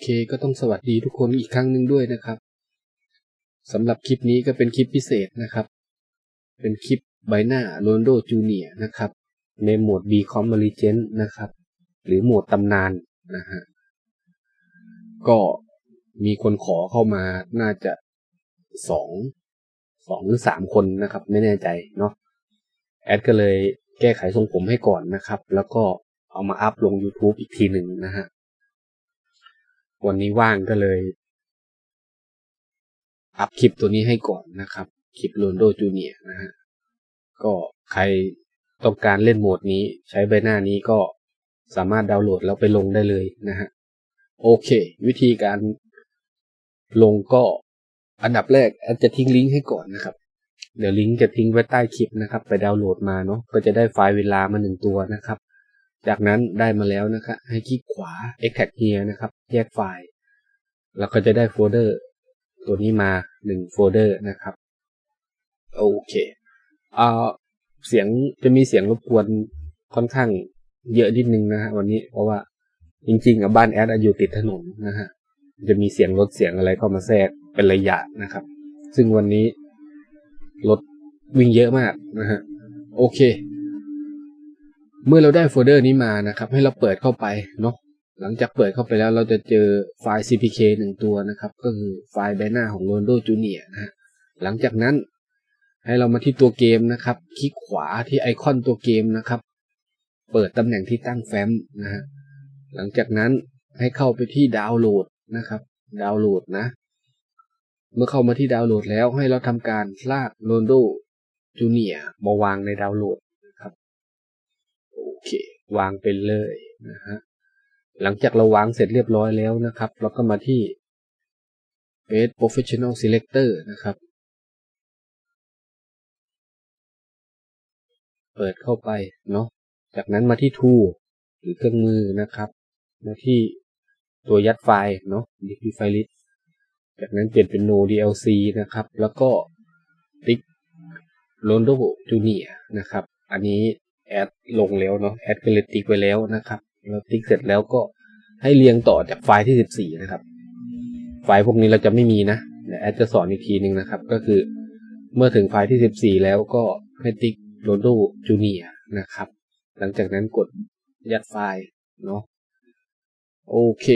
เคก็ต้องสวัสดีทุกคนอีกครั้งหนึ่งด้วยนะครับสำหรับคลิปนี้ก็เป็นคลิปพิเศษนะครับ เป็นคลิปใบหน้าโรนโดจูเนียนะครับ ในโหมด B c o m m e r g e n t นะครับ หรือโหมดตำนานนะฮะ ก็มีคนขอเข้ามาน่าจะสองสองหรือสามคนนะครับ ไม่แน่ใจเนาะแอดก็เลยแก้ไขทรงผมให้ก่อนนะครับ แล้วก็เอามาอัพลง YouTube อีกทีหนึ่งนะฮะ วันนี้ว่างก็เลย อัพคลิปตัวนี้ให้ก่อนนะครับ คลิปโรนโดจูเนียนะฮะ ก็ใครต้องการเล่นโหมดนี้ใช้ใบหน้านี้ก็สามารถดาวน์โหลดแล้วไปลงได้เลยนะฮะ โอเค วิธีการลงก็อันดับแรกจะทิ้งลิงก์ให้ก่อนนะครับ เดี๋ยวลิงก์จะทิ้งไว้ใต้คลิปนะครับ ไปดาวน์โหลดมาเนาะก็จะได้ไฟล์เวลามาหนึ่งตัวนะครับ จากนั้นได้มาแล้วนะครับให้คลิกขวา extract here นะครับ แยกไฟล์ แล้วก็จะได้โฟลเดอร์ ตัวนี้มาหนึ่งโฟลเดอร์นะครับ โอเคเอ่อเสียงจะมีเสียงรบกวนค่อนข้างเยอะนิดนึงนะฮะวันนี้เพราะว่าจริงๆอะบ้านแอดอยู่ติดถนนนะฮะจะมีเสียงรถเสียงอะไรเข้ามาแทรกเป็นระยะนะครับ ซึ่งวันนี้รถวิ่งเยอะมากนะฮะโอเค เมื่อเราได้โฟลเดอร์นี้มานะครับ ให้เราเปิดเข้าไปเนาะหลังจากเปิดเข้าไปแล้วเราจะเจอไฟล์ CPK หนึ่งตัวนะครับ ก็คือไฟล์ใบหน้าของ Rondo Junior นะฮะหลังจากนั้นให้เรามาที่ตัวเกมนะครับ คลิกขวาที่ไอคอนตัวเกมนะครับ เปิดตำแหน่งที่ตั้งแฟ้มนะฮะหลังจากนั้นให้เข้าไปที่ดาวน์โหลดนะครับ ดาวน์โหลดนะ เมื่อเข้ามาที่ดาวน์โหลดแล้วให้เราทำการลาก Rondo Junior มาวางในดาวน์โหลด เค วางไปเลยนะฮะหลังจากเราวางเสร็จเรียบร้อยแล้วนะครับ เราก็มาที่ Base Professional Selector นะครับ เปิดเข้าไปเนาะจากนั้นมาที่ Tool หรือเครื่องมือนะครับ มาที่ตัวยัดไฟล์เนาะ DP File List จากนั้นเปลี่ยนเป็น No DLC นะครับ แล้วก็ติ๊ก Rondo Junior นะครับ อันนี้ แอดลงแล้วเนาะแอดก็เลยติ๊กไว้แล้วนะครับเราติ๊กเสร็จแล้วก็ให้เรียงต่อจากไฟล์ที่ 14 นะครับ ไฟล์พวกนี้เราจะไม่มีนะเดี๋ยวแอดจะสอนอีกทีหนึ่งนะครับ ก็คือเมื่อถึงไฟล์ที่ 14 แล้วก็ให้ติ๊ก Rondo Junior นะครับ หลังจากนั้นกดยัดไฟล์เนาะโอเค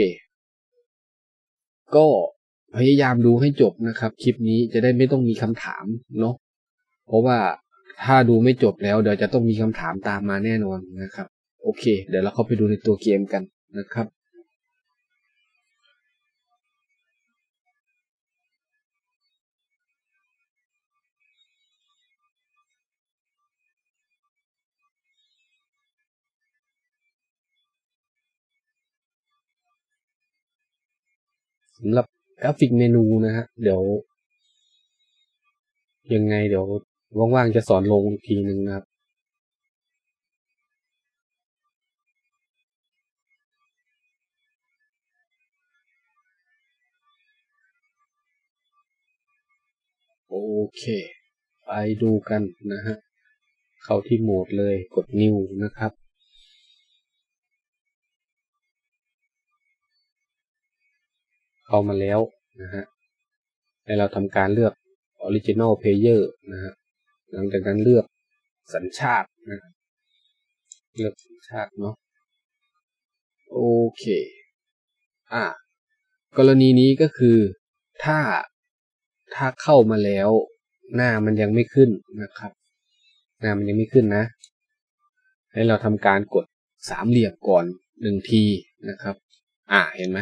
ก็พยายามดูให้จบนะครับ คลิปนี้จะได้ไม่ต้องมีคำถามเนาะเพราะว่า ถ้าดูไม่จบแล้วเดี๋ยวจะต้องมีคำถามตามมาแน่นอนนะครับ โอเค เดี๋ยวเราเข้าไปดูในตัวเกมกันนะครับสำหรับกราฟิกเมนูนะฮะ เดี๋ยว ยังไงเดี๋ยว ว่างๆจะสอนลงทีหนึ่งนะครับ โอเค ไปดูกันนะฮะ เข้าที่โหมดเลยกด New นะครับเข้ามาแล้วนะฮะ ให้เราทำการเลือก Original Player นะฮะ หลังจากนั้นเลือกสัญชาตินะเลือกสัญชาติเนาะโอเค อ่ากรณีนี้ก็คือถ้าถ้าเข้ามาแล้ว หน้ามันยังไม่ขึ้นนะครับ หน้ามันยังไม่ขึ้นนะ ให้เราทำการกดสามเหลี่ยมก่อนหนึ่งทีนะครับ อ่าเห็นไหม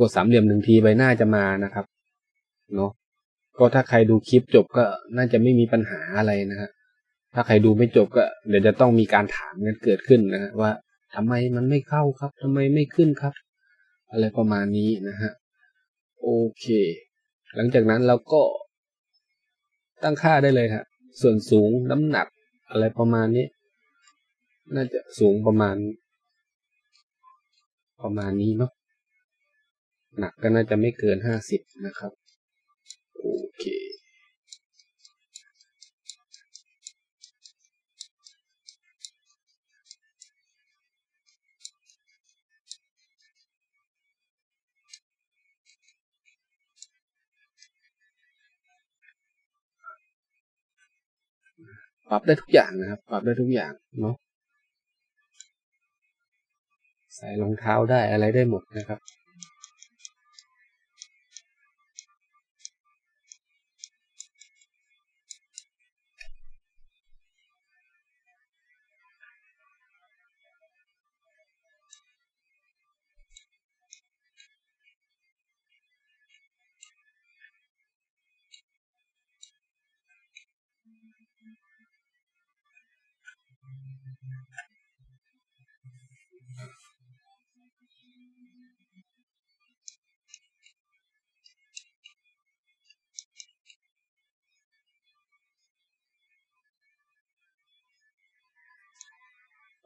กดสามเหลี่ยมหนึ่งทีใบหน้าจะมานะครับเนาะ ก็ถ้าใครดูคลิปจบก็น่าจะไม่มีปัญหาอะไรนะฮะถ้าใครดูไม่จบก็ เดี๋ยวจะต้องมีการถามกันเกิดขึ้นนะฮะว่าทำไมมันไม่เข้าครับทำไมไม่ขึ้นครับ อะไรประมาณนี้นะฮะโอเค หลังจากนั้นเราก็ตั้งค่าได้เลยครับส่วนสูงน้ำหนักอะไรประมาณนี้ น่าจะสูงประมาณ ประมาณนี้เนาะหนักก็น่าจะไม่เกินห้าสิบนะครับ โอเคปรับได้ทุกอย่างนะครับ ปรับได้ทุกอย่างเนาะใส่รองเท้าได้อะไรได้หมดนะครับ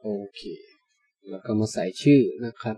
โอเค แล้วก็มาใส่ชื่อนะครับ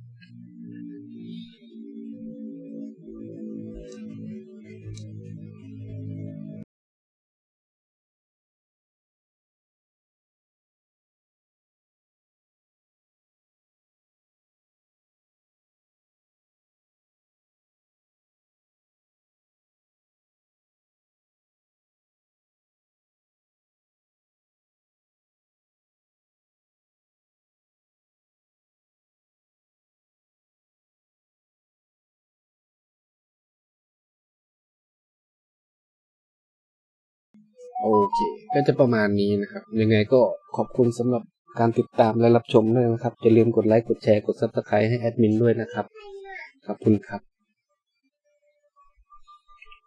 โอเค ก็จะประมาณนี้นะครับ ยังไงก็ขอบคุณสำหรับการติดตามและรับชมด้วยนะครับอย่าลืมกดไลค์กดแชร์กด subscribe ให้แอดมินด้วยนะครับ ขอบคุณครับ